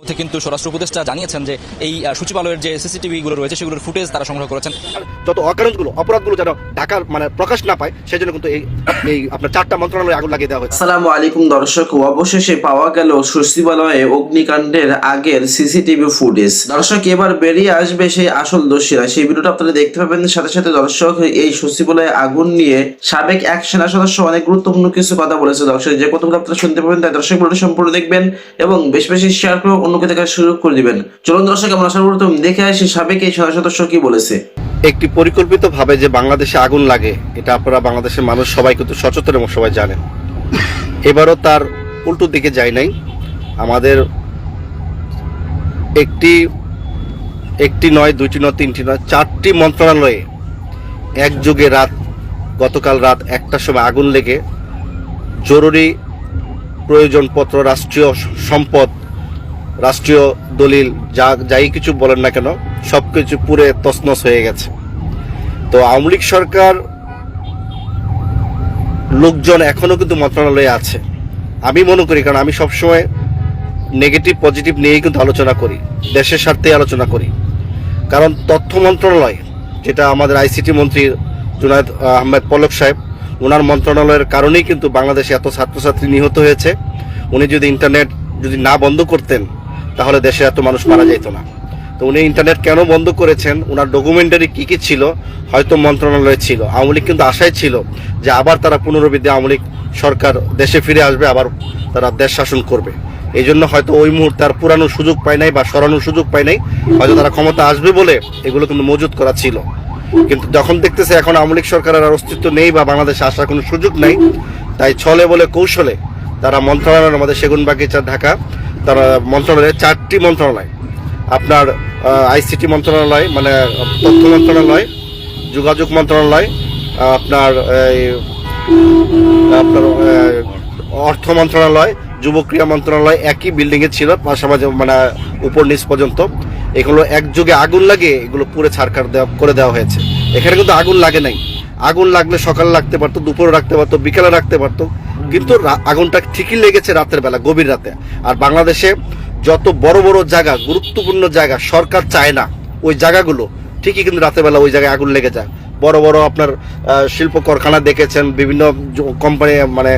মধ্যে কিন্তু স্বরাষ্ট্র উপদেষ্টা জানিয়েছেন যে এই সচিবালয়ের যে সিসিটিভি গুলো রয়েছে সেগুলোর ফুটেজ তারা সংগ্রহ করেছেন। যত অকারণগুলো অপরাধগুলো যেন ঢাকার মানে প্রকাশ না পায় সেই জন্য কিন্তু এই এই আপনার চারটা মন্ত্রণালয়ে আগুন লাগিয়ে দেওয়া হয়েছে। আসসালামু আলাইকুম দর্শক অবশেষে পাওয়া গেল সচিবালয়ে অগ্নিকাণ্ডের আগের সিসিটিভি ফুটেজ। দর্শক এবার বেরিয়ে আসবে সেই আসল দোষীরা। সেই ভিডিওটা আপনারা দেখতে পাবেন। সাথে সাথে দর্শক এই সচিবালয়ে আগুন নিয়ে সাবেক এক সেনা সদস্য অনেক গুরুত্বপূর্ণ কিছু কথা বলেছে। দর্শক যে কথাগুলো আপনারা শুনতে পাবেন তাই দর্শক ভিডিওটা সম্পূর্ণ দেখবেন এবং বেশ বেশি শেয়ার করে অন্যকে দেখার সুযোগ করে দিবেন। চলুন দর্শক, আমরা সর্বপ্রথম দেখে আসি সাবেক এই সেনা সদস্য কি বলেছে। একটি পরিকল্পিতভাবে যে বাংলাদেশে আগুন লাগে, এটা আপনারা বাংলাদেশের মানুষ সবাই কিন্তু সচেতন এবং সবাই জানেন। এবারও তার উল্টো দিকে যায় নাই। আমাদের একটি একটি নয়, দুইটি নয়, তিনটি নয়, চারটি মন্ত্রণালয়ে একযোগে রাত, গতকাল রাত একটার সময় আগুন লেগে জরুরি প্রয়োজনপত্র, রাষ্ট্রীয় সম্পদ রাষ্ট্রীয় দলিল, যা, যাই কিছু বলেন না কেন সব কিছু পুরে তছনছ হয়ে গেছে। তো আওয়ামী লীগ সরকার লোকজন এখনও কিন্তু মন্ত্রণালয়ে আছে। আমি মনে করি, কারণ আমি সবসময় নেগেটিভ, পজিটিভ নিয়েই কিন্তু আলোচনা করি, দেশের স্বার্থে আলোচনা করি। কারণ তথ্য মন্ত্রণালয়, যেটা আমাদের আইসিটি মন্ত্রী জুনায়দ আহমেদ পলক সাহেব ওনার মন্ত্রণালয়ের কারণেই কিন্তু বাংলাদেশে এত ছাত্রছাত্রী নিহত হয়েছে। উনি যদি ইন্টারনেট যদি না বন্ধ করতেন তাহলে দেশে এত মানুষ মারা যেত না। তো উনি ইন্টারনেট কেন বন্ধ করেছেন? ওনার ডকুমেন্টারি কী কী ছিল? হয়তো মন্ত্রণালয়ে ছিল। আওয়ামী লীগ কিন্তু আশায় ছিল যে আবার তারা পুনরবৃদ্ধি আওয়ামী লীগ সরকার দেশে ফিরে আসবে, আবার তারা দেশ শাসন করবে। এই জন্য হয়তো ওই মুহূর্তে আর পুরানো সুযোগ পায় নাই বা সরানোর সুযোগ পায় নাই। হয়তো তারা ক্ষমতা আসবে বলে এগুলো কিন্তু মজুত করা ছিল। কিন্তু যখন দেখতেছে এখন আওয়ামী লীগ সরকারের আর অস্তিত্ব নেই বা বাংলাদেশে আসার কোনো সুযোগ নাই, তাই ছলে বলে কৌশলে তারা মন্ত্রণালয় আমাদের সেগুন বাগিচা ঢাকা তারা মন্ত্রণালয়ে চারটি মন্ত্রণালয়। আপনার আইসিটি মন্ত্রণালয় মানে তথ্য মন্ত্রণালয় যোগাযোগ মন্ত্রণালয় আপনার এই, আপনার অর্থ মন্ত্রণালয় যুবক্রিয়া মন্ত্রণালয় একই বিল্ডিংয়ে ছিল পাশাপাশি মানে উপর নিচ পর্যন্ত। এগুলো একযোগে আগুন লাগে এগুলো পুরো ছাড়কার দেওয়া করে দেওয়া হয়েছে। এখানে কিন্তু আগুন লাগে নাই। আগুন লাগলে সকালে রাখতে পারতো দুপুরে রাখতে পারতো বিকালে রাখতে পারতো। কিন্তু আগুনটা ঠিকই লেগেছে রাতের বেলা, গভীর রাতে। আর বাংলাদেশে যত বড় বড় জায়গা, গুরুত্বপূর্ণ জায়গা, সরকার চায় না, ওই জায়গাগুলো, ঠিকই কিন্তু রাতের বেলা ওই জায়গায় আগুন লেগে যায়। বড় বড় আপনার শিল্প কারখানা দেখেছেন, বিভিন্ন কোম্পানি মানে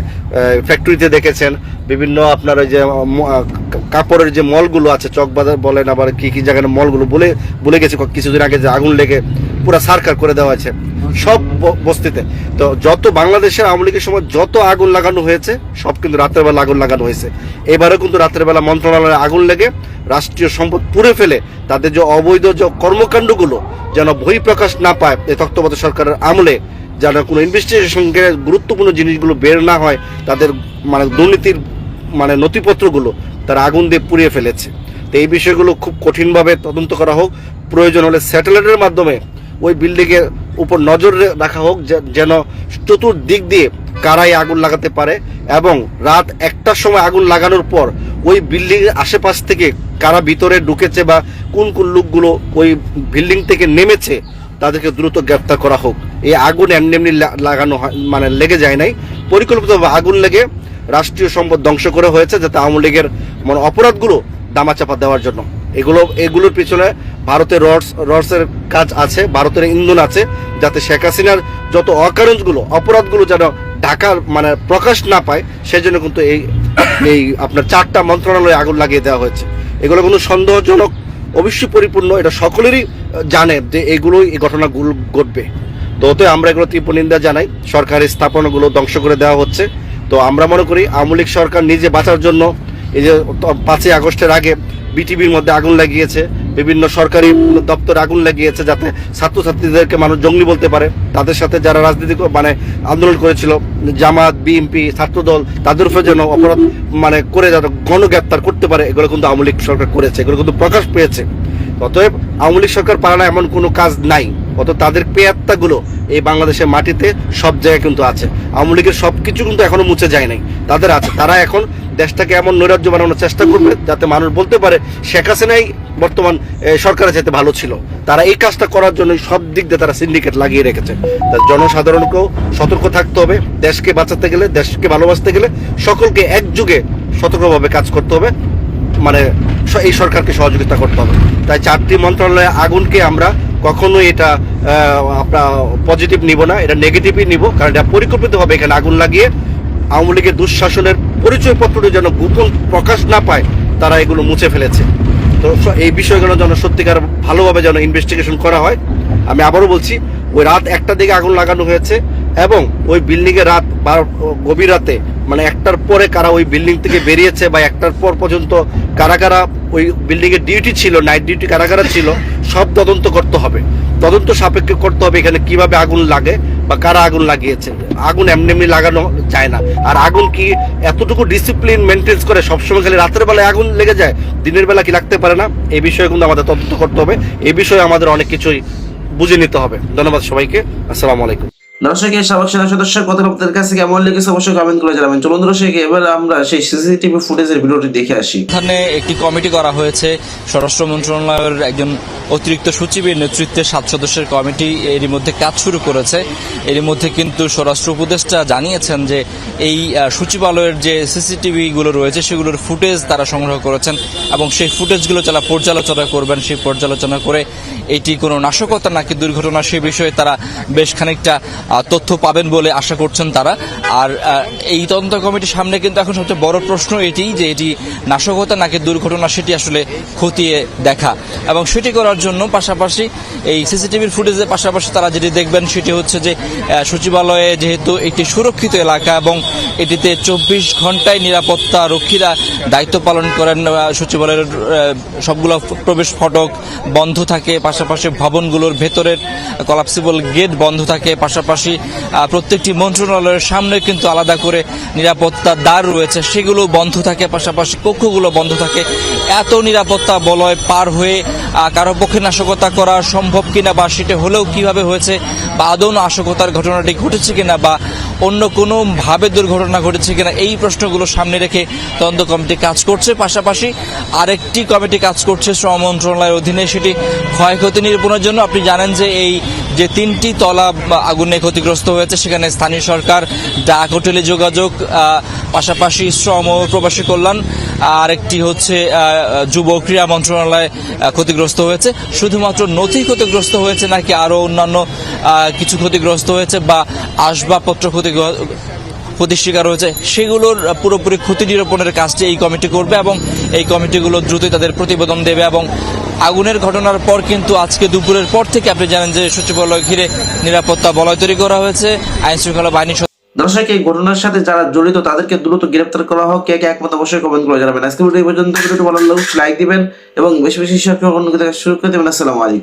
ফ্যাক্টরিতে দেখেছেন, বিভিন্ন আপনার ওই যে কাপড়ের যে মলগুলো আছে চকবাজার বলেন আবার কি কি জায়গায় মলগুলো বলে বলে গেছে কিছুদিন আগে যে আগুন লেগে পুরো সারকার করে দেওয়া আছে। সব বস্তিতে। তো যত বাংলাদেশের আওয়ামী লীগের সময় যত আগুন লাগানো হয়েছে, সব কিন্তু রাতের বেলা আগুন লাগানো হয়েছে। এবারেও কিন্তু রাতের বেলা মন্ত্রণালয়ে আগুন লেগে রাষ্ট্রীয় সম্পদ পুড়ে ফেলে তাদের যে অবৈধ যে কর্মকাণ্ডগুলো যেন বহিঃপ্রকাশ না পায়, এ তত্ত্বাবধায়ক সরকারের আমলে যেন কোনো ইনভেস্টিগেশন সঙ্গে গুরুত্বপূর্ণ জিনিসগুলো বের না হয়, তাদের মানে দুর্নীতির মানে নথিপত্রগুলো তারা আগুন দিয়ে পুড়িয়ে ফেলেছে। তো এই বিষয়গুলো খুব কঠিনভাবে তদন্ত করা হোক। প্রয়োজন হলে স্যাটেলাইটের মাধ্যমে ওই বিল্ডিংয়ের উপর নজর রাখা হোক যেন চতুর্দিক দিয়ে কারাই আগুন লাগাতে পারে এবং রাত একটার সময় আগুন লাগানোর পর ওই বিল্ডিং এর আশেপাশ থেকে কারা ভিতরে ঢুকেছে বা কোন কোন লোকগুলো ওই বিল্ডিং থেকে নেমেছে, তাদেরকে দ্রুত গ্রেপ্তার করা হোক। এই আগুন এমনি এমনি লাগানো হয় মানে লেগে যায় নাই। পরিকল্পিতভাবে আগুন লেগে রাষ্ট্রীয় সম্পদ ধ্বংস করে হয়েছে, যাতে আওয়ামী লীগের মানে অপরাধগুলো দামাচাপা দেওয়ার জন্য। এগুলো, এগুলোর পিছনে ভারতের রডস, রডসের কাজ আছে, ভারতের ইন্ধন আছে, যাতে শেখ হাসিনার যত অকারণগুলো, অপরাধগুলো যেন ঢাকার মানে প্রকাশ না পায়, সেজন্য কিন্তু এই এই আপনার চারটা মন্ত্রণালয়ে আগুন লাগিয়ে দেওয়া হয়েছে। এগুলো কোনো সন্দেহজনক, অবশ্যই পরিপূর্ণ, এটা সকলেরই জানে যে এগুলোই এই ঘটনাগুলো ঘটবে। তো অতএব আমরা এগুলো তীব্র নিন্দা জানাই সরকারি স্থাপনাগুলো ধ্বংস করে দেওয়া হচ্ছে। তো আমরা মনে করি, আওয়ামী সরকার নিজে বাঁচার জন্য, এই যে পাঁচই আগস্টের আগে বিটিভির মধ্যে আগুন লাগিয়েছে, বিভিন্ন সরকারি দপ্তরে আগুন লাগিয়েছে যাতে ছাত্রছাত্রীদেরকে মানুষ জঙ্গলি বলতে পারে। তাদের সাথে যারা রাজনীতি মানে আন্দোলন করেছিল, জামাত, বিএনপি, ছাত্রদল, তাদের উপরে যেন অপরাধ মানে করে যাতে গণগ্রেপ্তার করতে পারে, এগুলো কিন্তু আওয়ামী লীগ সরকার করেছে, এগুলো কিন্তু প্রকাশ পেয়েছে। অতএব আওয়ামী লীগ সরকার পারে না এমন কোনো কাজ নাই অত তাদের পেয়াত্তাগুলো এই বাংলাদেশের মাটিতে সব জায়গায় কিন্তু আছে। আওয়ামী লীগের সব কিছু কিন্তু এখনও মুছে যায় নাই, তাদের আছে। তারা এখন দেশটাকে এমন নৈরাজ্য বানানোর চেষ্টা করবে যাতে মানুষ বলতে পারে শেখ হাসিনাই বর্তমান সরকারের যেতে ভালো ছিল। তারা এই কাজটা করার জন্য সব দিক দিয়ে তারা সিন্ডিকেট লাগিয়ে রেখেছে। তা জনসাধারণকেও সতর্ক থাকতে হবে, দেশকে বাঁচাতে গেলে, দেশকে ভালোবাসতে গেলে সকলকে একযুগে সতর্কভাবে কাজ করতে হবে। মানে এই সরকারকে সহযোগিতা করতে হবে। তাই চারটি মন্ত্রণালয়ে আগুনকে আমরা কখনোই এটা আপনার পজিটিভ নিব না, এটা নেগেটিভই নিব, কারণ এটা পরিকল্পিতভাবে এখানে আগুন লাগিয়ে আওয়ামী লীগের দুঃশাসনের পরিচয়পত্রটি যেন গোপন প্রকাশ না পায়, তারা এগুলো মুছে ফেলেছে। তো এই বিষয়গুলো যেন সত্যিকার ভালোভাবে যেন ইনভেস্টিগেশন করা হয়। আমি আবারও বলছি, ওই রাত একটা দিকে আগুন লাগানো হয়েছে এবং ওই বিল্ডিংয়ে রাত গভীর রাতে মানে একটার পরে কারা ওই বিল্ডিং থেকে বেরিয়েছে বা একটার পর পর্যন্ত কারা কারা ওই বিল্ডিং এর ডিউটি ছিল নাইট ডিউটি কারা কারা ছিল, সব তদন্ত করতে হবে। তদন্ত সাপেক্ষে করতে হবে এখানে কীভাবে আগুন লাগে বা কারা আগুন লাগিয়েছে। আগুন এমনি এমনি লাগানো যায় না। আর আগুন কি এতটুকু ডিসিপ্লিন মেনটেন করে সবসময় খালি রাতের বেলায় আগুন লেগে যায়? দিনের বেলা কি লাগতে পারে না? এই বিষয়ে কিন্তু আমাদের তদন্ত করতে হবে। এ বিষয়ে আমাদের অনেক কিছুই বুঝে নিতে হবে। ধন্যবাদ সবাইকে। আসসালামু আলাইকুম। দর্শক, এই সাবেক সেনা সদস্যের কথা আপনাদের কাছে কেমন লেগেছে অবশ্যই কমেন্ট করে জানাবেন। চলুন দর্শক, এবার আমরা সেই সিসিটিভি ফুটেজের ভিডিওটি দেখে আসি। এখানে একটি কমিটি করা হয়েছে। স্বরাষ্ট্র মন্ত্রণালয়ের একজন অতিরিক্ত সচিবের নেতৃত্বে সাত সদস্যের কমিটি এরই মধ্যে কাজ শুরু করেছে। এরই মধ্যে কিন্তু স্বরাষ্ট্র উপদেষ্টা জানিয়েছেন যে এই সচিবালয়ের যে সিসিটিভি গুলো রয়েছে, সেগুলোর ফুটেজ তারা সংগ্রহ করেছেন এবং সেই ফুটেজগুলো যারা পর্যালোচনা করবেন, সেই পর্যালোচনা করে এটি কোনো নাশকতা নাকি দুর্ঘটনা সে বিষয়ে তারা বেশ খানিকটা তথ্য পাবেন বলে আশা করছেন তারা। আর এই তদন্ত কমিটির সামনে কিন্তু এখন সবচেয়ে বড় প্রশ্ন এটি যে এটি নাশকতা নাকি দুর্ঘটনা সেটি আসলে খতিয়ে দেখা। এবং সেটি করার জন্য পাশাপাশি এই সিসিটিভির ফুটেজের পাশাপাশি তারা যেটি দেখবেন সেটি হচ্ছে যে সচিবালয়ে যেহেতু একটি সুরক্ষিত এলাকা এবং এটিতে চব্বিশ ঘন্টায় নিরাপত্তা রক্ষীরা দায়িত্ব পালন করেন সচিবালয়ের সবগুলো প্রবেশ ফটক বন্ধ থাকে। পাশাপাশি ভবনগুলোর ভেতরের কলাপসিবল গেট বন্ধ থাকে। পাশাপাশি প্রত্যেকটি মন্ত্রণালয়ের সামনে কিন্তু আলাদা করে নিরাপত্তা দ্বার রয়েছে। সেগুলো বন্ধ থাকে, পাশাপাশি কক্ষগুলো বন্ধ থাকে। এত নিরাপত্তা বলয় পার হয়ে কারও পক্ষে নাশকতা করা সম্ভব কিনা বা সেটা হলেও কীভাবে হয়েছে বা আদৌ নাশকতার ঘটনাটি ঘটেছে কিনা বা অন্য কোনো ভাবে দুর্ঘটনা ঘটেছে কিনা, এই প্রশ্নগুলো সামনে রেখে তদন্ত কমিটি কাজ করছে। পাশাপাশি আরেকটি কমিটি কাজ করছে শ্রম মন্ত্রণালয়ের অধীনে। সেটি ক্ষয়ক্ষতি নিরূপণের জন্য আপনি জানেন যে এই যে তিনটি তলা আগুনে ক্ষতিগ্রস্ত হয়েছে, সেখানে স্থানীয় সরকার ডাক হোটেলে যোগাযোগ পাশাপাশি শ্রম ও প্রবাসী কল্যাণ আর একটি হচ্ছে যুব ক্রীড়া মন্ত্রণালয় ক্ষতিগ্রস্ত হয়েছে। শুধুমাত্র নথি ক্ষতিগ্রস্ত হয়েছে নাকি আরও অন্যান্য কিছু ক্ষতিগ্রস্ত হয়েছে বা আসবাবপত্র ক্ষতি ক্ষতির শিকার হয়েছে? সেগুলোর পুরোপুরি ক্ষতি নিরূপণের কাজটি এই কমিটি করবে এবং এই কমিটিগুলো দ্রুতই তাদের প্রতিবেদন দেবে এবং আগুনের ঘটনার পর কিন্তু আজকে দুপুরের পর থেকে আপনি জানেন যে সচিবালয় ঘিরে নিরাপত্তা বলয় তৈরি করা হয়েছে। আইন শৃঙ্খলা বাহিনী দর্শক, এই ঘটনার সাথে যারা জড়িত, তাদেরকে দ্রুত গ্রেপ্তার করা হোক। কে কে একমত অবশ্যই কমেন্ট করে জানাবেন। আজকে ভিডিও পর্যন্ত। ভিডিওটি ভালো লাগলে লাইক দিবেন এবং বেশি বেশি শেয়ার করে শুরু করে দেবেন। আসসালামু আলাইকুম।